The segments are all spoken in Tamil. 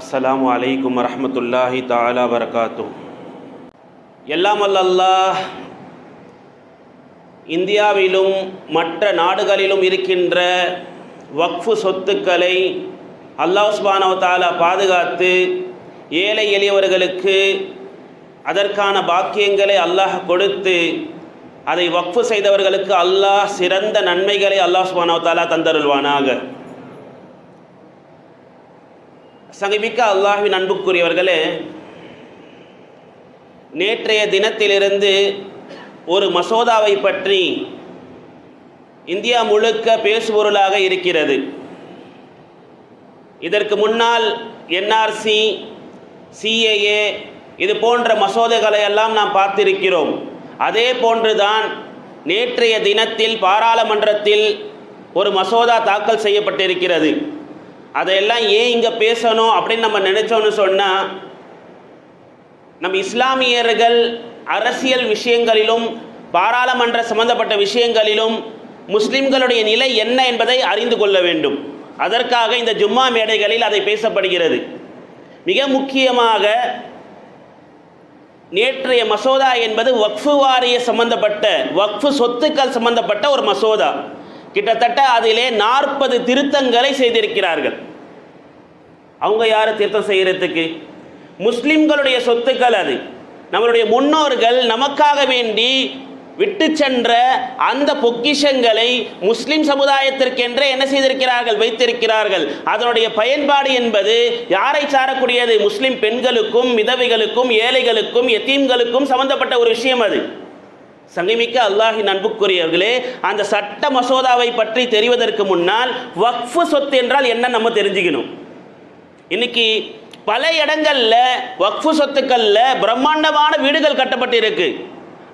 அஸ்லாம் அலைக்கும் வரமத்துல்லாஹி தாலா வரகாத்தும் எல்லாம் அல்லாஹ் இந்தியாவிலும் மற்ற நாடுகளிலும் இருக்கின்ற வக்ஃபு சொத்துக்களை அல்லாஹ் பாதுகாத்து ஏழை எளியவர்களுக்கு அதற்கான பாக்கியங்களை அல்லாஹ் கொடுத்து அதை வக்ஃபு செய்தவர்களுக்கு அல்லாஹ் சிறந்த நன்மைகளை அல்லாஹ் சுபானவத்தாலா தந்தருள்வானாக. சங்கமிக்க அல்லாஹ்வின் அன்புக்குரியவர்களே நேற்றைய தினத்திலிருந்து ஒரு மசோதாவை பற்றி இந்தியா முழுக்க பேசுபொருளாக இருக்கிறது. இதற்கு முன்னால் என்ஆர்சி சிஏஏ இது போன்ற மசோதைகளை எல்லாம் நாம் பார்த்திருக்கிறோம். அதே போன்றுதான் நேற்றைய தினத்தில் பாராளுமன்றத்தில் ஒரு மசோதா தாக்கல் செய்யப்பட்டிருக்கிறது. அதையெல்லாம் ஏன் இங்கே பேசணும் அப்படின்னு நம்ம நினச்சோன்னு சொன்னால் நம் இஸ்லாமியர்கள் அரசியல் விஷயங்களிலும் பாராளுமன்ற சம்பந்தப்பட்ட விஷயங்களிலும் முஸ்லிம்களுடைய நிலை என்ன என்பதை அறிந்து கொள்ள வேண்டும். அதற்காக இந்த ஜும்மா மேடைகளில் அதை பேசப்படுகிறது. மிக முக்கியமாக நேற்றைய மசோதா என்பது வக்ஃபு வாரிய சம்பந்தப்பட்ட வக்ஃபு சொத்துக்கள் சம்பந்தப்பட்ட ஒரு மசோதா. கிட்டத்தட்ட அதிலே நாற்பது திருத்தங்களை செய்திருக்கிறார்கள். அவங்க யார் திருத்தம் செய்கிறதுக்கு முஸ்லிம்களுடைய சொத்துக்கள் அது. நம்மளுடைய முன்னோர்கள் நமக்காக வேண்டி விட்டு சென்ற அந்த பொக்கிஷங்களை முஸ்லிம் சமுதாயத்திற்கென்றே என்ன செய்திருக்கிறார்கள்? வைத்திருக்கிறார்கள். அதனுடைய பயன்பாடு என்பது யாரை சாரக்கூடியது? முஸ்லிம் பெண்களுக்கும் விதவைகளுக்கும் ஏழைகளுக்கும் எத்தீம்களுக்கும் சம்பந்தப்பட்ட ஒரு விஷயம் அது. சங்கமிக்க அல்லாஹின் அன்புக்குரியவர்களே அந்த சட்ட மசோதாவை பற்றி தெரிவதற்கு முன்னால் வக்ஃபு சொத்து என்றால் என்ன நம்ம தெரிஞ்சுக்கணும். இன்னைக்கு பல இடங்களில் வக்ஃபு சொத்துக்களில் பிரம்மாண்டமான வீடுகள் கட்டப்பட்டிருக்கு.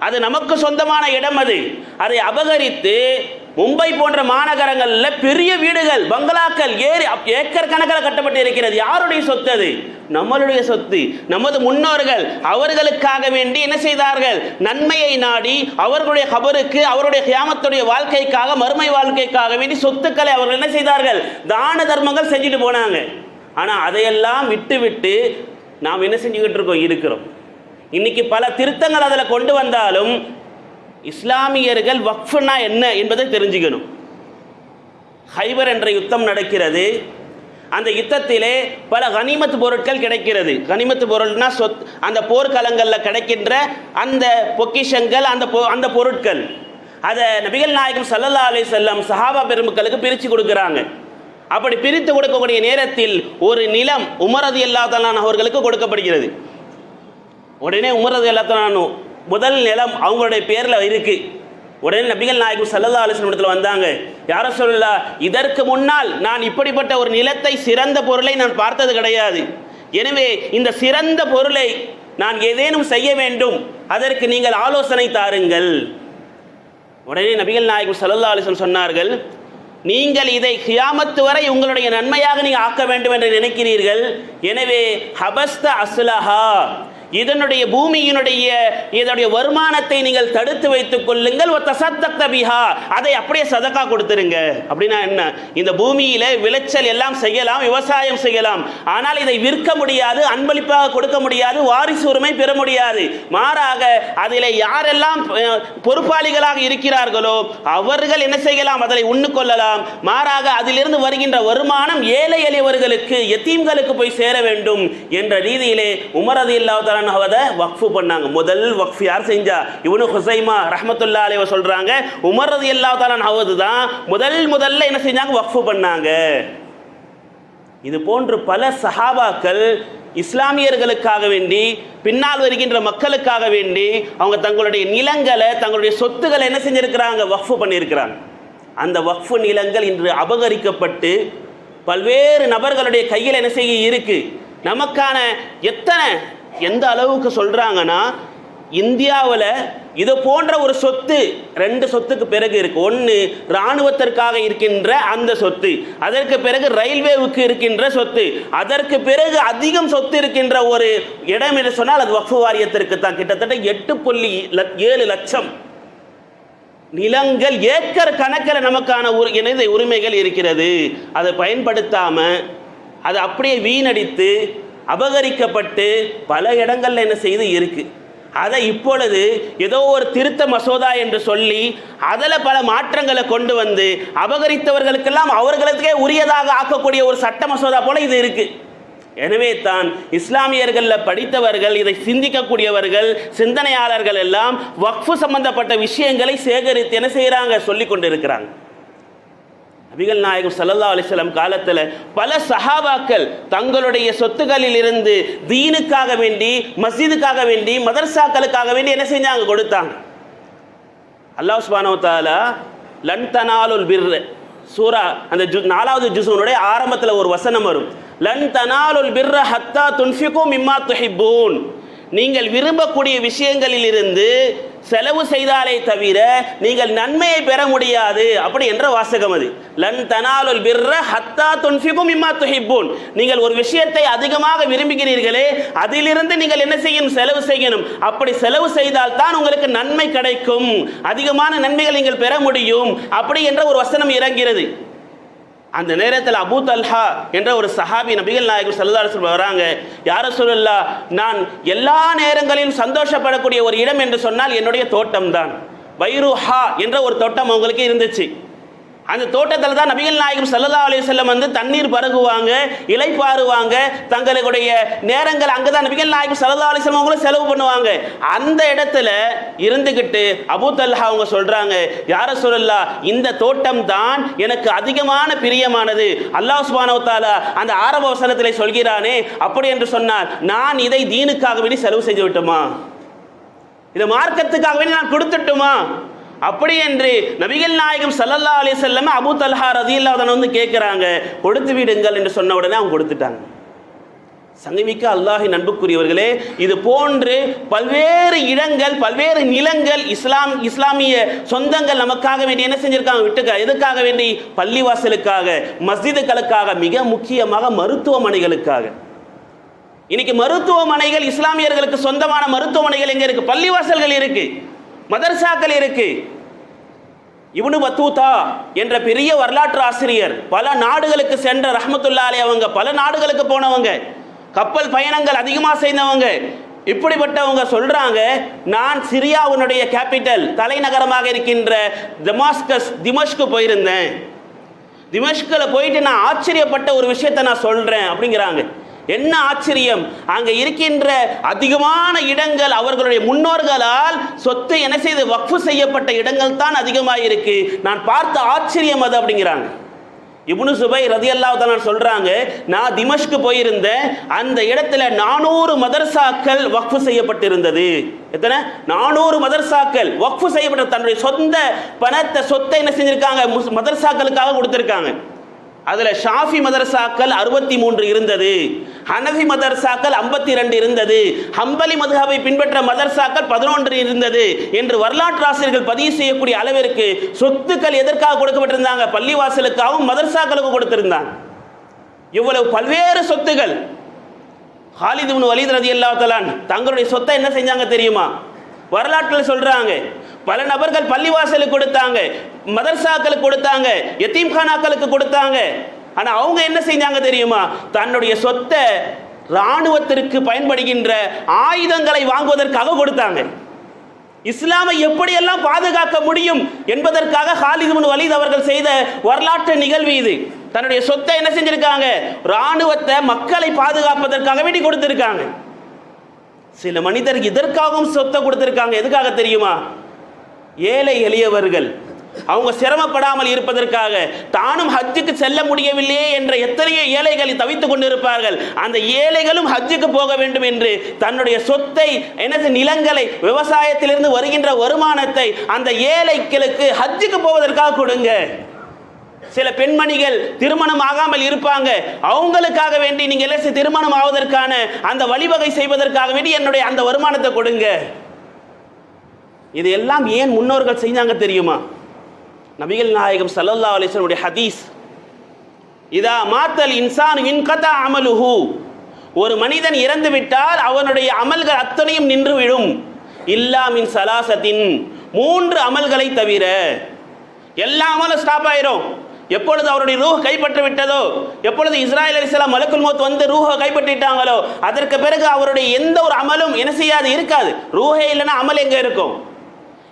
அது நமக்கு சொந்தமான இடம் அது. அதை அபகரித்து மும்பை போன்ற மாநகரங்களில் பெரிய வீடுகள் பங்களாக்கள் ஏறி ஏக்கர் கணக்கில் கட்டப்பட்டு இருக்கிறது யாருடைய சொத்து அது? நம்மளுடைய சொத்து. நமது முன்னோர்கள் அவர்களுக்காக வேண்டி என்ன செய்தார்கள்? நன்மையை நாடி அவர்களுடைய கபருக்கு அவருடைய கியாமத்துடைய வாழ்க்கைக்காக மறுமை வாழ்க்கைக்காக வேண்டி சொத்துக்களை அவர்கள் என்ன செய்தார்கள்? தான தர்மங்கள் செஞ்சுட்டு போனாங்க. ஆனால் அதையெல்லாம் விட்டு விட்டு நாம் என்ன செஞ்சுக்கிட்டு இருக்கோம்? இருக்கிறோம். இன்னைக்கு பல திருத்தங்கள் அதில் கொண்டு வந்தாலும் இஸ்லாமியர்கள் வக்ஃபுனா என்ன என்பதை தெரிஞ்சுக்கணும். ஹைபர் என்ற யுத்தம் நடக்கிறது. அந்த யுத்தத்திலே பல கனிமத்து பொருட்கள் கிடைக்கிறது. கனிமத்து பொருள்னா சொத் அந்த போர்க்களங்களில் கிடைக்கின்ற அந்த பொக்கிஷங்கள் அந்த பொ அந்த பொருட்கள். அதை நபிகள் நாயகம் சல்லல்லா அலி செல்லம் சஹாபா பெருமக்களுக்கு பிரித்து கொடுக்குறாங்க. அப்படி பிரித்து கொடுக்கக்கூடிய நேரத்தில் ஒரு நிலம் உமரது இல்லாதலான அவர்களுக்கு கொடுக்கப்படுகிறது. உடனே உமரது இல்லாதலானு முதல் நிலம் அவங்களுடைய பேரில் இருக்கு. உடனே நபிகள் நாயகம் சல்லல்லா அலிஸ்லம் இடத்துல வந்தாங்க. யார சொல்லலா இதற்கு முன்னால் நான் இப்படிப்பட்ட ஒரு நிலத்தை சிறந்த பொருளை நான் பார்த்தது கிடையாது. எனவே இந்த சிறந்த பொருளை நான் ஏதேனும் செய்ய வேண்டும். அதற்கு நீங்கள் ஆலோசனை தாருங்கள். உடனே நபிகள் நாயகம் சல்லல்லா அலிஸ்லம் சொன்னார்கள் நீங்கள் இதை கியாமத்து வரை உங்களுடைய நன்மையாக நீங்கள் ஆக்க வேண்டும் என்று நினைக்கிறீர்கள். எனவே ஹபஸ்த அஸ்லஹா. இதனுடைய பூமியினுடைய இதனுடைய வருமானத்தை நீங்கள் தடுத்து வைத்துக் கொள்ளுங்கள். ஒத்த சத்தக்த பிஹா. அதை அப்படியே சதக்கா கொடுத்துருங்க. அப்படின்னா என்ன? இந்த பூமியில விளைச்சல் எல்லாம் செய்யலாம் விவசாயம் செய்யலாம். ஆனால் இதை விற்க முடியாது அன்பளிப்பாக கொடுக்க முடியாது வாரிசு உரிமை பெற முடியாது. மாறாக அதில் யாரெல்லாம் பொறுப்பாளிகளாக இருக்கிறார்களோ அவர்கள் என்ன செய்யலாம்? அதை உண்ணு கொள்ளலாம். மாறாக அதிலிருந்து வருகின்ற வருமானம் ஏழை எளியவர்களுக்கு எத்தீம்களுக்கு போய் சேர வேண்டும் என்ற ரீதியிலே உமரது இல்லாத அவதை வக்ஃபு பண்ணாங்க. முதல் வக்ஃப் யார் செஞ்சா? இவனு ஹுசைமா ரஹமத்துல்லா அலைவ சொல்றாங்க உமரது இல்லா தாலான் அவது தான் முதல் முதல்ல என்ன செஞ்சாங்க? வக்ஃபு பண்ணாங்க. இது போன்று பல சஹாபாக்கள் இஸ்லாமியர்களுக்காக வேண்டி பின்னால் வருகின்ற மக்களுக்காக வேண்டி அவங்க தங்களுடைய நிலங்களை தங்களுடைய சொத்துக்களை என்ன செஞ்சிருக்கிறாங்க? வக்ஃபு பண்ணியிருக்கிறாங்க அந்த வக்ஃபு நிலங்கள் இன்று அபகரிக்கப்பட்டு பல்வேறு நபர்களுடைய கையில் என்ன செய்ய இருக்கு? நமக்கான எத்தனை எந்த அளவுக்கு சொல்கிறாங்கன்னா இந்தியாவில் இது போன்ற ஒரு சொத்து ரெண்டு சொத்துக்கு பிறகு இருக்கு. ஒன்று இராணுவத்திற்காக இருக்கின்ற அந்த சொத்து அதற்கு பிறகு ரயில்வேவுக்கு இருக்கின்ற சொத்து அதற்கு பிறகு அதிகம் சொத்து இருக்கின்ற ஒரு இடம் என்று சொன்னால் அது வக்ஃபு வாரியத்திற்கு தான். கிட்டத்தட்ட எட்டு புள்ளி ஏழு லட்சம் நிலங்கள் ஏக்கர் கணக்கில் நமக்கான உரி- இணைந்த உரிமைகள் இருக்கிறது. அதை பயன்படுத்தாமல் அது அப்படியே வீணடித்து அபகரிக்கப்பட்டு பல இடங்களில் என்ன செய்து இருக்கு. அதை இப்பொழுது ஏதோ ஒரு திருத்த மசோதா என்று சொல்லி அதில் பல மாற்றங்களை கொண்டு வந்து அபகரித்தவர்களுக்கெல்லாம் அவர்களுக்கே உரியதாக ஆக்கக்கூடிய ஒரு சட்ட மசோதா போல இது இருக்கு. எனவே தான் இஸ்லாமியர்களில் படித்தவர்கள் இதை சிந்திக்கக்கூடியவர்கள் சிந்தனையாளர்கள் எல்லாம் வக்ஃபு சம்பந்தப்பட்ட விஷயங்களை சேகரித்து என்ன செய்கிறாங்க சொல்லி கொண்டு இருக்கிறாங்க நபிகள் நாயகம் சல்லல்லா அலிஸ்லாம் காலத்தில் பல சஹாபாக்கள் தங்களுடைய சொத்துக்களில் இருந்து தீனுக்காக வேண்டி மஸ்ஜிதுக்காக வேண்டி மதர்சாக்களுக்காக வேண்டி என்ன செஞ்சாங்க? கொடுத்தாங்க. அல்லாஹ் சுப்ஹானஹு தாலா லன் தனாலுல் பிர்ர. சூரா அந்த ஜு நாலாவது ஜுசூனுடைய ஆரம்பத்தில் ஒரு வசனம் வரும். லன் தனாலுல் பிர்ர ஹத்தா துன்ஃபிகோ மிம்மா துஹிபூன் நீங்கள் விரும்பக்கூடிய விஷயங்களில் இருந்து செலவு செய்தாலே தவிர நீங்கள் நன்மையை பெற முடியாது. அப்படி என்ற வாசகம் அது. லன் தனாலுல் பிர்ர ஹத்தா துன்ஃபிகும் இம்மா துஹிப்பூன். நீங்கள் ஒரு விஷயத்தை அதிகமாக விரும்புகிறீர்களே அதிலிருந்து நீங்கள் என்ன செய்யணும் செலவு செய்யணும். அப்படி செலவு செய்தால் தான் உங்களுக்கு நன்மை கிடைக்கும். அதிகமான நன்மைகள் நீங்கள் பெற முடியும். அப்படி என்ற ஒரு வசனம் இறங்கிறது. அந்த நேரத்தில் அபூ தல்ஹா என்ற ஒரு சஹாபி நபிகள் நாயகம் சல்லல்லாஹு வராங்க. யார சொல்லல்லா நான் எல்லா நேரங்களிலும் சந்தோஷப்படக்கூடிய ஒரு இடம் என்று சொன்னால் என்னுடைய தோட்டம் தான் வைருஹா என்ற ஒரு தோட்டம் அவங்களுக்கு இருந்துச்சு. அந்த தோட்டத்தில் தான் நபிகள் நாயகம் சல்லல்லா அலி செல்லம் வந்து தண்ணீர் பருகுவாங்க பாருவாங்க. தங்களுடைய நேரங்கள் அங்கே தான் நபிகள் நாயகம் சல்லல்லா அலி செல்லம் அவங்களும் செலவு பண்ணுவாங்க. அந்த இடத்துல இருந்துக்கிட்டு அபூ தல்ஹா அவங்க சொல்கிறாங்க யார சொல்லலா இந்த தோட்டம் தான் எனக்கு அதிகமான பிரியமானது. அல்லாஹ் சுபானவத்தாலா அந்த ஆரம்ப வசனத்தில் சொல்கிறானே அப்படி என்று சொன்னால் நான் இதை தீனுக்காக வேண்டி செலவு செய்து விட்டுமா? இதை மார்க்கத்துக்காக வேண்டி நான் கொடுத்துட்டுமா? அப்படி என்று நபிகள் நாயகம் சல்லல்லா அலி வஸல்லம் அபு தல்ஹா இல்லாதன வந்து கேட்குறாங்க கொடுத்து விடுங்கள் என்று சொன்ன உடனே அவங்க கொடுத்துட்டாங்க. சங்கமிக்க அல்லாஹி நண்புக்குரியவர்களே இது போன்று பல்வேறு இடங்கள் பல்வேறு நிலங்கள் இஸ்லாம் இஸ்லாமிய சொந்தங்கள் நமக்காக வேண்டி என்ன செஞ்சிருக்காங்க? விட்டுக்க எதுக்காக வேண்டி? பள்ளிவாசலுக்காக மஸ்ஜிதுகளுக்காக மிக முக்கியமாக மருத்துவமனைகளுக்காக. இன்னைக்கு மருத்துவமனைகள் இஸ்லாமியர்களுக்கு சொந்தமான மருத்துவமனைகள் எங்க இருக்கு? பள்ளிவாசல்கள் இருக்கு. மதர்சாக்கள் இருக்கு. இவனு பத்தூதா என்ற பெரிய வரலாற்று ஆசிரியர் பல நாடுகளுக்கு சென்ற ரஹமத்துல்லா அலி அவங்க பல நாடுகளுக்கு போனவங்க கப்பல் பயணங்கள் அதிகமாக செய்தவங்க இப்படிப்பட்டவங்க சொல்றாங்க நான் சிரியாவுடைய கேபிட்டல் தலைநகரமாக இருக்கின்ற டமாஸ்கஸ் திமஷ்கு போயிருந்தேன். திமஷ்கில் போயிட்டு நான் ஆச்சரியப்பட்ட ஒரு விஷயத்தை நான் சொல்றேன் அப்படிங்கிறாங்க. என்ன ஆச்சரியம்? அங்க இருக்கின்ற அதிகமான இடங்கள் அவர்களுடைய முன்னோர்களால் சொத்து என்ன செய்து வக்ஃபு செய்யப்பட்ட இடங்கள் தான் அதிகமாக இருக்கு நான் பார்த்த ஆச்சரியம் அது அப்படிங்கிறாங்க. இப்னு சுபை ரதியல்லாஹு தஆலா சொல்றாங்க நான் திமஷ்க்கு போயிருந்தேன். அந்த இடத்துல நானூறு மதர்சாக்கள் வக்ஃபு செய்யப்பட்டிருந்தது. எத்தனை? நானூறு மதர்சாக்கள் வக்ஃபு செய்யப்பட்ட தன்னுடைய சொந்த பணத்தை சொத்தை என்ன செஞ்சிருக்காங்க? முஸ்- மதர்சாக்களுக்காக கொடுத்துருக்காங்க. அதில் ஷாஃபி மதரசாக்கள் அறுபத்தி மூன்று இருந்தது ஹனஃபி மதரசாக்கள் ஐம்பத்தி ரெண்டு இருந்தது ஹம்பலி மதுகாவை பின்பற்ற மதரசாக்கள் பதினொன்று இருந்தது என்று வரலாற்று ஆசிரியர்கள் பதிவு செய்யக்கூடிய அளவிற்கு சொத்துக்கள் எதற்காக கொடுக்கப்பட்டிருந்தாங்க? பள்ளிவாசலுக்காகவும் மதரசாக்களுக்கும் கொடுத்திருந்தாங்க. இவ்வளவு பல்வேறு சொத்துகள் ஹாலிதுன் வலித் வலீத் ரலியல்லாஹு தங்களுடைய சொத்தை என்ன செஞ்சாங்க தெரியுமா? வரலாற்றில் சொல்றாங்க. பல நபர்கள் பள்ளிவாசலுக்கு கொடுத்தாங்க மதர்சாக்களுக்கு கொடுத்தாங்க எத்தீம்கானாக்களுக்கு கொடுத்தாங்க. ஆனா அவங்க என்ன செஞ்சாங்க தெரியுமா? தன்னுடைய சொத்தை இராணுவத்திற்கு பயன்படுகின்ற ஆயுதங்களை வாங்குவதற்காக கொடுத்தாங்க. இஸ்லாமை எப்படியெல்லாம் பாதுகாக்க முடியும் என்பதற்காக ஹாலித் வலீத் அவர்கள் செய்த வரலாற்று நிகழ்வு இது. தன்னுடைய சொத்தை என்ன செஞ்சிருக்காங்க? ராணுவத்தை மக்களை பாதுகாப்பதற்காக வேண்டி கொடுத்திருக்காங்க. சில மனிதர் இதற்காகவும் சொத்தை கொடுத்திருக்காங்க. எதுக்காக தெரியுமா? ஏழை எளியவர்கள். அவங்க சிரமப்படாமல் இருப்பதற்காக தானும் ஹஜ்ஜுக்கு செல்ல முடியவில்லையே என்ற எத்தனையோ ஏழைகளை தவித்துக் கொண்டிருப்பார்கள். அந்த ஏழைகளும் ஹஜ்ஜுக்கு போக வேண்டும் என்று தன்னுடைய சொத்தை எனது நிலங்களை விவசாயத்திலிருந்து வருகின்ற வருமானத்தை அந்த ஏழைகளுக்கு ஹஜ்ஜுக்கு போவதற்காக கொடுங்க. சில பெண்மணிகள் திருமணம் ஆகாமல் இருப்பாங்க. அவங்களுக்காக வேண்டி நீங்க திருமணம் ஆவதற்கான அந்த வழிவகை செய்வதற்காக வேண்டி என்னுடைய அந்த வருமானத்தை கொடுங்க. இது எல்லாம் ஏன் முன்னோர்கள் செஞ்சாங்க தெரியுமா? நபிகள் நாயகம் சல்லல்லா அலைஹி ஹதீஸ் இதா மாத்தல் இன்சான் இன்கதா அமலுஹு. ஒரு மனிதன் இறந்து விட்டால் அவனுடைய அமல்கள் அத்தனையும் நின்றுவிடும். இல்லா மின் சலாசத்தின். மூன்று அமல்களை தவிர எல்லா அமலும் ஸ்டாப் ஆயிரும். எப்பொழுது அவருடைய ரூஹ் கைப்பற்ற விட்டதோ எப்பொழுது இஸ்ராயல் அலிஸ்லாம் மலக்குல் மோத் வந்து ரூஹை கைப்பற்றிட்டாங்களோ அதற்கு பிறகு அவருடைய எந்த ஒரு அமலும் என்ன செய்யாது இருக்காது. ரூஹே இல்லைன்னா அமல் எங்க இருக்கும்?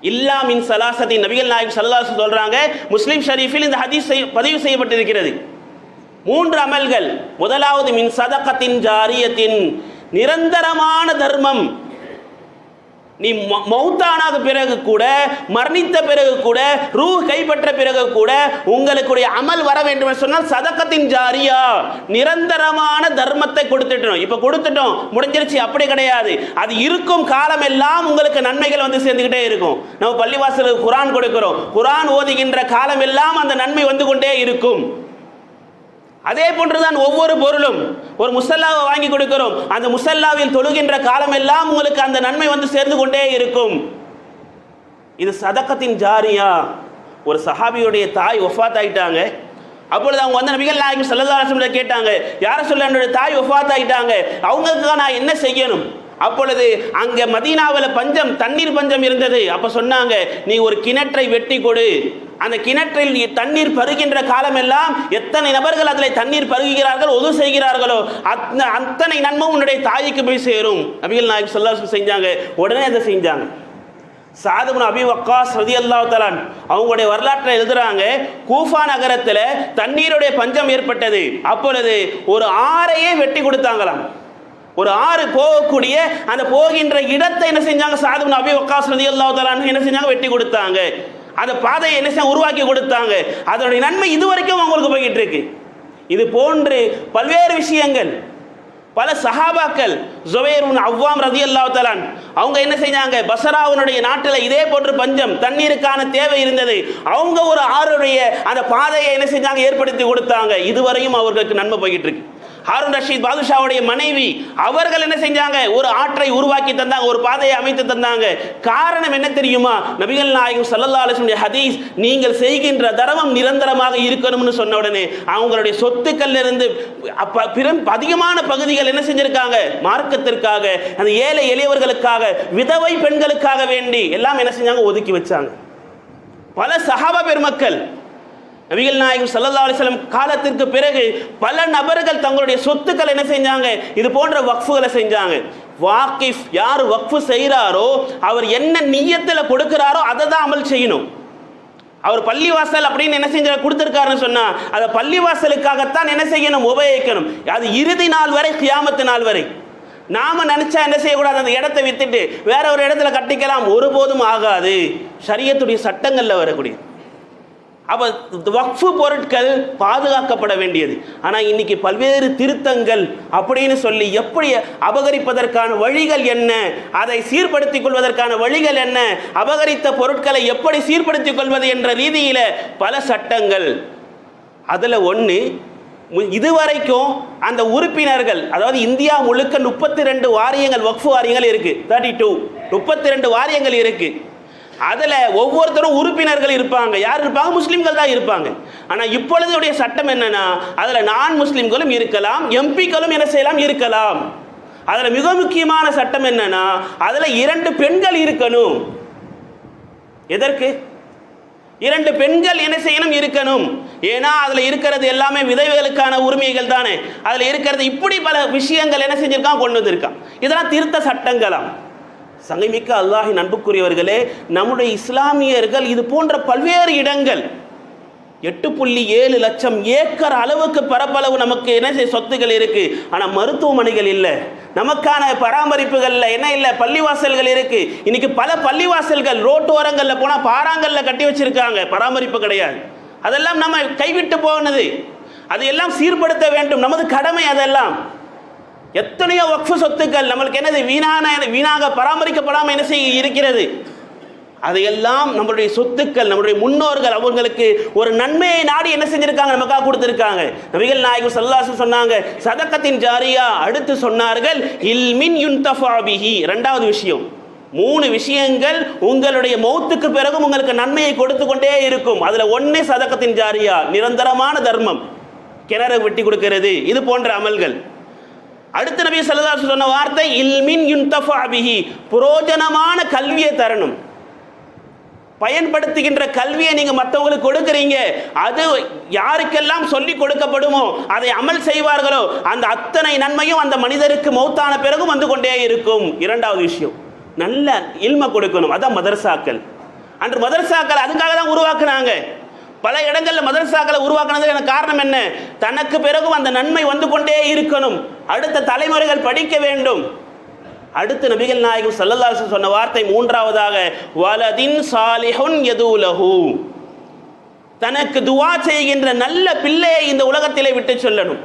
இல்லா மின் சலாசதி. நபிகள் நாயகம் சல்லாசு சொல்றாங்க முஸ்லீம் ஷரீஃபில் இந்த ஹதீஸ் பதிவு செய்யப்பட்டிருக்கிறது. மூன்று அமல்கள். முதலாவது மின் சதக்கத்தின் ஜாரியத்தின் நிரந்தரமான தர்மம். நீ மௌத்தானாத பிறகு கூட மரணித்த பிறகு கூட ரூ கைப்பற்ற பிறகு கூட உங்களுக்குடைய அமல் வர வேண்டும் என்று சொன்னால் சதக்கத்தின் ஜாரியா. நிரந்தரமான தர்மத்தை கொடுத்துட்டோம். இப்ப கொடுத்துட்டோம். முடிஞ்சிருச்சு. அப்படி கிடையாது. அது இருக்கும் காலம் எல்லாம் உங்களுக்கு நன்மைகள் வந்து சேர்ந்துக்கிட்டே இருக்கும். நம்ம பள்ளிவாசலுக்கு குரான் கொடுக்கிறோம். குரான் ஓதுகின்ற காலம் எல்லாம் அந்த நன்மை வந்து கொண்டே இருக்கும். அதே போன்றுதான் ஒவ்வொரு பொருளும் ஒரு முசல்லாவை வாங்கி கொடுக்கிறோம். அந்த முசல்லாவில் தொழுகின்ற காலமெல்லாம் உங்களுக்கு அந்த நன்மை வந்து சேர்ந்து கொண்டே இருக்கும். இது சதக்கத்தின் ஜாரியா. ஒரு சஹாபியுடைய தாய் ஒஃபாத் ஆயிட்டாங்க அப்பொழுது அவங்க வந்து நபிகள் நாயகம் சல்லல்லாஹு கேட்டாங்க யார சொல்ல என்னுடைய தாய் ஒஃபாத் ஆயிட்டாங்க அவங்களுக்கு நான் என்ன செய்யணும்? அப்பொழுது அங்க மதீனாவில் பஞ்சம் தண்ணீர் பஞ்சம் இருந்தது. அப்ப சொன்னாங்க நீ ஒரு கிணற்றை வெட்டி கொடு. அந்த கிணற்றில் நீ தண்ணீர் பருகின்ற காலமெல்லாம் எத்தனை நபர்கள் அதில் தண்ணீர் பருகுகிறார்கள் ஒது செய்கிறார்களோ அத்தனை அத்தனை நன்மை உன்னுடைய தாய்க்கு போய் சேரும். அபிகள் நாயக் சொல்ல செஞ்சாங்க. உடனே அதை செஞ்சாங்க. சாதுபுன் அபி வக்காஸ் ரதி தலான் அவங்களுடைய வரலாற்றை எழுதுறாங்க கூஃபா நகரத்தில் தண்ணீருடைய பஞ்சம் ஏற்பட்டது. அப்பொழுது ஒரு ஆறையே வெட்டி கொடுத்தாங்களாம். ஒரு ஆறு போகக்கூடிய அந்த போகின்ற இடத்தை என்ன செஞ்சாங்க? சாதுபுன் அபி வக்காஸ் ரதி தலான் என்ன செஞ்சாங்க? வெட்டி கொடுத்தாங்க. அந்த பாதையை என்ன செய்ய உருவாக்கி கொடுத்தாங்க. அதனுடைய நன்மை இதுவரைக்கும் அவங்களுக்கு போய்கிட்டு இருக்கு. இது போன்று பல்வேறு விஷயங்கள். பல சஹாபாக்கள் ஜுபைருன் அவ்வாம் ரதி தலான் அவங்க என்ன செஞ்சாங்க? பசராவுனுடைய நாட்டில் இதே போன்று பஞ்சம் தண்ணீருக்கான தேவை இருந்தது. அவங்க ஒரு ஆறுடைய அந்த பாதையை என்ன செஞ்சாங்க? ஏற்படுத்தி கொடுத்தாங்க. இதுவரையும் அவர்களுக்கு நன்மை போய்கிட்டு இருக்கு. ஹாரூன் ரஷீத் பாதுஷாவுடைய மனைவி அவர்கள் என்ன செஞ்சாங்க? ஒரு ஆற்றை உருவாக்கி தந்தாங்க ஒரு பாதையை அமைத்து தந்தாங்க. காரணம் என்ன தெரியுமா? நபிகள் நாயகம் சல்லல்லா அலிஸ்முடைய ஹதீஸ் நீங்கள் செய்கின்ற தர்மம் நிரந்தரமாக இருக்கணும்னு சொன்ன உடனே அவங்களுடைய சொத்துக்கள்ல இருந்து பிறம் அதிகமான பகுதிகள் என்ன செஞ்சிருக்காங்க? மார்க்கத்திற்காக அந்த ஏழை எளியவர்களுக்காக விதவை பெண்களுக்காக வேண்டி எல்லாம் என்ன செஞ்சாங்க? ஒதுக்கி வச்சாங்க. பல சகாப பெருமக்கள் நபிகள் நாயகம் சல்லா அலிஸ்லம் காலத்திற்கு பிறகு பல நபர்கள் தங்களுடைய சொத்துக்கள் என்ன செஞ்சாங்க? இது போன்ற வக்ஃபுகளை செஞ்சாங்க. வாக்கிஃப் யார் வக்ஃபு செய்கிறாரோ அவர் என்ன நியத்தில் கொடுக்கிறாரோ அதை தான் அமல் செய்யணும். அவர் பள்ளிவாசல் அப்படின்னு என்ன செஞ்ச கொடுத்துருக்காருன்னு சொன்னால் அதை பள்ளிவாசலுக்காகத்தான் என்ன செய்யணும்? உபயோகிக்கணும். அது இறுதி நாள் வரை கியாமத்து நாள் வரை. நாம நினைச்சா என்ன செய்யக்கூடாது? அந்த இடத்தை வித்துட்டு வேற ஒரு இடத்துல கட்டிக்கலாம். ஒருபோதும் ஆகாது. சரியத்துடைய சட்டங்களில் வரக்கூடிய அப்போ வக்ஃபு பொருட்கள் பாதுகாக்கப்பட வேண்டியது. ஆனால் இன்னைக்கு பல்வேறு திருத்தங்கள் அப்படின்னு சொல்லி எப்படி அபகரிப்பதற்கான வழிகள் என்ன அதை சீர்படுத்திக் கொள்வதற்கான வழிகள் என்ன அபகரித்த பொருட்களை எப்படி சீர்படுத்திக் கொள்வது என்ற ரீதியில் பல சட்டங்கள். அதில் ஒன்று இதுவரைக்கும் அந்த உறுப்பினர்கள் அதாவது இந்தியா முழுக்க முப்பத்தி ரெண்டு வாரியங்கள் வக்ஃபு வாரியங்கள் இருக்குது தேர்ட்டி டூ முப்பத்தி ரெண்டு வாரியங்கள் இருக்குது அதில் ஒவ்வொருத்தரும் உறுப்பினர்கள் இருப்பாங்க. யார் இருப்பாங்க? முஸ்லீம்கள் தான் இருப்பாங்க. ஆனால் இப்பொழுதுடைய சட்டம் என்னன்னா அதில் நான் முஸ்லீம்களும் இருக்கலாம் எம்பிக்களும் என்ன செய்யலாம்? இருக்கலாம். அதில் மிக முக்கியமான சட்டம் என்னன்னா அதில் இரண்டு பெண்கள் இருக்கணும். எதற்கு? இரண்டு பெண்கள் என்ன செய்யணும்? இருக்கணும். ஏன்னா அதில் இருக்கிறது எல்லாமே விதவைகளுக்கான உரிமைகள் தானே. அதில் இருக்கிறது இப்படி பல விஷயங்கள் என்ன செஞ்சிருக்கான்? கொண்டு வந்திருக்கான். இதெல்லாம் திருத்த சட்டங்களாம். சங்கைமிக்க அல்லாஹின் நண்புக்குரியவர்களே நம்முடைய இஸ்லாமியர்கள் இது போன்ற பல்வேறு இடங்கள் எட்டு புள்ளி ஏழு லட்சம் ஏக்கர் அளவுக்கு பரப்பளவு நமக்கு என்ன செய்ய சொத்துகள் இருக்கு. ஆனால் மருத்துவமனைகள் இல்லை. நமக்கான பராமரிப்புகளில் என்ன இல்லை? பள்ளிவாசல்கள் இருக்கு. இன்னைக்கு பல பள்ளிவாசல்கள் ரோட்டோரங்களில் போனால் பாறாங்கல்ல கட்டி வச்சிருக்காங்க. பராமரிப்பு கிடையாது. அதெல்லாம் நம்ம கைவிட்டு போனது. அது எல்லாம் சீர்படுத்த வேண்டும். நமது கடமை அதெல்லாம். எத்தனையோ வக்ஃபு சொத்துக்கள் நம்மளுக்கு என்னது? வீணான வீணாக பராமரிக்கப்படாமல் என்ன செய்ய இருக்கிறது? அதையெல்லாம் நம்மளுடைய சொத்துக்கள் நம்மளுடைய முன்னோர்கள் அவங்களுக்கு ஒரு நன்மையை நாடி என்ன செஞ்சிருக்காங்க? நமக்காக கொடுத்துருக்காங்க. நபிகள் நாயகம் சல்லாசு சொன்னாங்க சதக்கத்தின் ஜாரியா அடுத்து சொன்னார்கள் இல்மின் யுன்தஃபாபிஹி ரெண்டாவது விஷயம் மூணு விஷயங்கள் உங்களுடைய மௌத்துக்கு பிறகும் உங்களுக்கு நன்மையை கொடுத்து கொண்டே இருக்கும். அதுல ஒண்ணே சதக்கத்தின் ஜாரியா நிரந்தரமான தர்மம். கிணறு வெட்டி கொடுக்கிறது இது போன்ற அமல்கள். அடுத்த நபி சல்லல்லாஹு சொன்ன வார்த்தை இல்மின் யுன்தஃபா பிஹி. புரோஜனமான கல்வியை தரணும். பயன்படுத்துகின்ற கல்வியை நீங்க மற்றவங்களுக்கு கொடுக்குறீங்க. அது யாருக்கெல்லாம் சொல்லி கொடுக்கப்படுமோ அதை அமல் செய்வார்களோ அந்த அத்தனை நன்மையும் அந்த மனிதருக்கு மௌத்தான பிறகும் வந்து கொண்டே இருக்கும். இரண்டாவது விஷயம் நல்ல இல்மை கொடுக்கணும். அதான் மதரசாக்கள். அன்று மதரசாக்கள் அதுக்காக தான் உருவாக்குனாங்க. பல இடங்களில் மதரசாக்களை உருவாக்குனதுக்கான காரணம் என்ன? தனக்கு பிறகும் அந்த நன்மை வந்து கொண்டே இருக்கணும். அடுத்த தலைமுறைகள் படிக்க வேண்டும். அடுத்து நபிகள் நாயகம் ஸல்லல்லாஹு சொன்ன வார்த்தை மூன்றாவதாக வலதின் சாலிஹுன் யதூலஹு. தனக்கு துவா செய்கின்ற நல்ல பிள்ளையை இந்த உலகத்திலே விட்டு சொல்லணும்.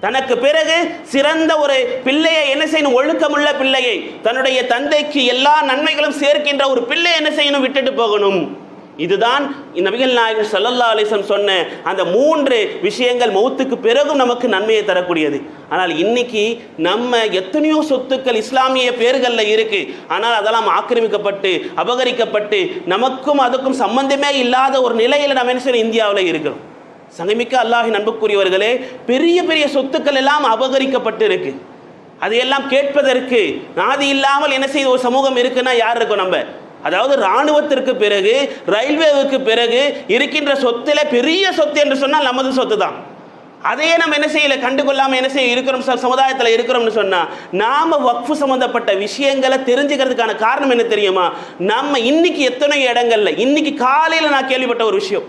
தனக்கு பிறகு சிறந்த ஒரு பிள்ளையை என்ன செய்யணும்? ஒழுக்கமுள்ள பிள்ளையை தன்னுடைய தந்தைக்கு எல்லா நன்மைகளும் சேர்க்கின்ற ஒரு பிள்ளை என்ன செய்யணும்? விட்டுட்டு போகணும். இதுதான் இந்த நபிகள் நாயகம் சல்லல்லா அலிசம் சொன்ன அந்த மூன்று விஷயங்கள் மௌத்துக்கு பிறகும் நமக்கு நன்மையை தரக்கூடியது. ஆனால் இன்னைக்கு நம்ம எத்தனையோ சொத்துக்கள் இஸ்லாமிய பேர்களில் இருக்கு. ஆனால் அதெல்லாம் ஆக்கிரமிக்கப்பட்டு அபகரிக்கப்பட்டு நமக்கும் அதுக்கும் சம்பந்தமே இல்லாத ஒரு நிலையில் நம்ம என்ன செய்யணும் இந்தியாவில் இருக்கிறோம். சங்கமிக்க அல்லாஹின் நண்புக்குரியவர்களே பெரிய பெரிய சொத்துக்கள் எல்லாம் அபகரிக்கப்பட்டு இருக்கு. அதையெல்லாம் கேட்பதற்கு நாதி இல்லாமல் என்ன செய்த ஒரு சமூகம் இருக்குன்னா யார் இருக்கும் நம்ம? அதாவது இராணுவத்திற்கு பிறகு ரயில்வேவுக்கு பிறகு இருக்கின்ற சொத்துல பெரிய சொத்து என்று சொன்னால் நமது சொத்து தான் அதையே நம்ம என்ன செய்யல? கண்டுகொள்ளாமல் என்ன செய்ய இருக்கிறோம்? சார் சமுதாயத்தில் இருக்கிறோம்னு சொன்னால் நாம் வக்ஃபு சம்மந்தப்பட்ட விஷயங்களை தெரிஞ்சுக்கிறதுக்கான காரணம் என்ன தெரியுமா? நம்ம இன்னைக்கு எத்தனை இடங்கள்ல இன்னைக்கு காலையில் நான் கேள்விப்பட்ட ஒரு விஷயம்.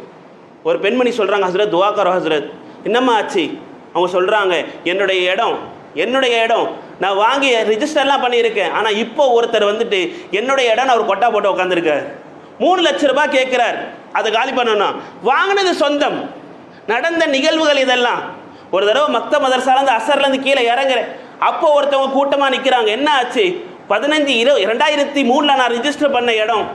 ஒரு பெண்மணி சொல்கிறாங்க ஹசரத் துவாக்கரோ ஹசரத். என்னம்மா ஆச்சு? அவங்க சொல்கிறாங்க என்னுடைய இடம் என்னுடைய இடம் நான் வாங்கி ரிஜிஸ்டர்லாம் பண்ணியிருக்கேன். ஆனால் இப்போ ஒருத்தர் வந்துட்டு என்னுடைய இடம் அவர் கொட்டா போட்டு உட்காந்துருக்கார் மூணு லட்ச ரூபாய் கேட்குறார் அதை காலி பண்ணணும் வாங்கினது சொந்தம். நடந்த நிகழ்வுகள் இதெல்லாம். ஒரு தடவை மக்த மதரசாலேருந்து அசர்லேருந்து கீழே இறங்குறேன். அப்போ ஒருத்தவங்க கூட்டமாக நிற்கிறாங்க என்ன ஆச்சு? பதினஞ்சு இரு ரெண்டாயிரத்தி மூணில் நான் ரிஜிஸ்டர் பண்ண இடம்.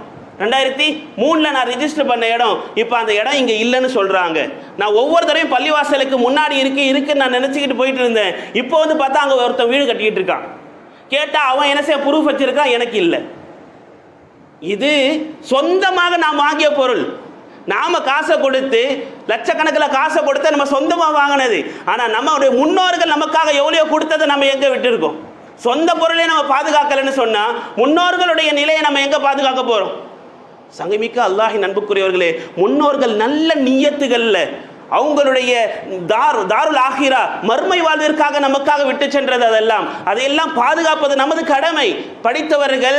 ரெண்டாயிரத்தி மூணில் நான் ரிஜிஸ்டர் பண்ண இடம். இப்போ அந்த இடம் இங்கே இல்லைன்னு சொல்கிறாங்க நான் ஒவ்வொரு தடவையும் பள்ளிவாசலுக்கு முன்னாடி இருக்கு இருக்குன்னு நான் நினச்சிக்கிட்டு போயிட்டு இருந்தேன். இப்போ வந்து பார்த்தா அங்கே ஒருத்தன் வீடு கட்டிக்கிட்டு இருக்கான். கேட்டால் அவன் என்ன செய்ய ப்ரூஃப் வச்சுருக்கான் எனக்கு இல்லை. இது சொந்தமாக நாம் வாங்கிய பொருள். நாம காசை கொடுத்து லட்சக்கணக்கில் காசை கொடுத்து நம்ம சொந்தமாக வாங்கினது. ஆனால் நம்மளுடைய முன்னோர்கள் நமக்காக எவ்வளோ கொடுத்ததை நம்ம எங்கே விட்டுருக்கோம்? சொந்த பொருளை நம்ம பாதுகாக்கலைன்னு சொன்னால் முன்னோர்களுடைய நிலையை நம்ம எங்கே பாதுகாக்க போகிறோம் சங்கமிக்க அல்லாஹி நண்புக்குரியவர்களே முன்னோர்கள் நல்ல நியத்துகளில் அவங்களுடைய தார் தாருல் ஆகிரா மர்மை வாழ்விற்காக நமக்காக விட்டு சென்றது அதெல்லாம். அதையெல்லாம் பாதுகாப்பது நமது கடமை. படித்தவர்கள்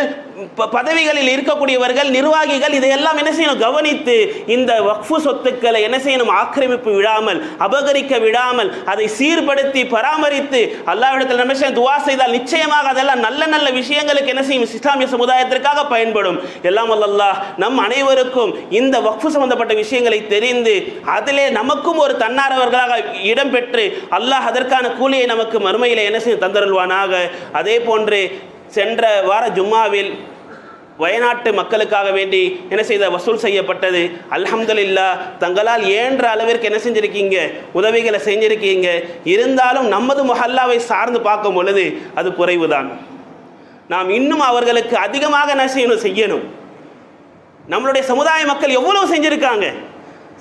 பதவிகளில் இருக்கக்கூடியவர்கள் நிர்வாகிகள் இதையெல்லாம் என்ன செய்யணும்? கவனித்து இந்த வக்ஃபு சொத்துக்களை என்ன செய்யணும்? ஆக்கிரமிப்பு விடாமல் அபகரிக்க விடாமல் அதை சீர்படுத்தி பராமரித்து அல்லாவிடத்தில் நம்ம செய்ய துவா செய்தால் நிச்சயமாக அதெல்லாம் நல்ல நல்ல விஷயங்களுக்கு என்ன செய்யும்? இஸ்லாமிய சமுதாயத்திற்காக பயன்படும். எல்லாம் அல்லாஹ் நம் அனைவருக்கும் இந்த வக்ஃபு சம்பந்தப்பட்ட விஷயங்களை தெரிந்து அதிலே நமக்கும் ஒரு தன்னார்வர்களாக இடம்பெற்று அல்லாஹ் அதற்கான கூலியை நமக்கு மறுமையில் என்ன செய்யும்? தந்தருள்வானாக. அதே போன்று சென்ற வார ஜும்மாவில் வயநாட்டு மக்களுக்காக வேண்டி என்ன செய்த வசூல் செய்யப்பட்டது. அல்ஹம்துல்லா தங்களால் ஏன்ற அளவிற்கு என்ன செஞ்சுருக்கீங்க? உதவிகளை செஞ்சுருக்கீங்க. இருந்தாலும் நமது மொஹல்லாவை சார்ந்து பார்க்கும் பொழுது அது குறைவுதான். நாம் இன்னும் அவர்களுக்கு அதிகமாக என்ன செய்யணும் செய்யணும். நம்மளுடைய சமுதாய மக்கள் எவ்வளவு செஞ்சுருக்காங்க?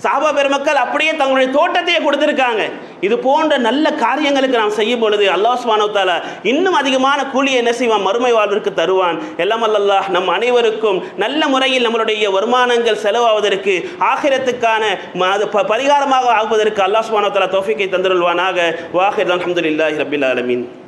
சாபா பெருமக்கள் அப்படியே தங்களுடைய தோட்டத்தையே கொடுத்துருக்காங்க. இது போன்ற நல்ல காரியங்களுக்கு நாம் செய்யும் பொழுது அல்லாஹ் சுப்ஹானஹு இன்னும் அதிகமான கூலியை என்ன செய்வான்? மறுமை வாழ்விற்கு தருவான். எல்லாம் அல்லல்லாஹ் நம் அனைவருக்கும் நல்ல முறையில் நம்மளுடைய வருமானங்கள் செலவாவதற்கு ஆகிரத்துக்கான ம- அது ப- பரிகாரமாக ஆகுவதற்கு அல்லாஹ் சுப்ஹானஹு தோஃபிக்கை தந்துருள்வானாக. வாஹிர் அல்ஹம்துலில்லாஹி ரபில் ஆலமீன்.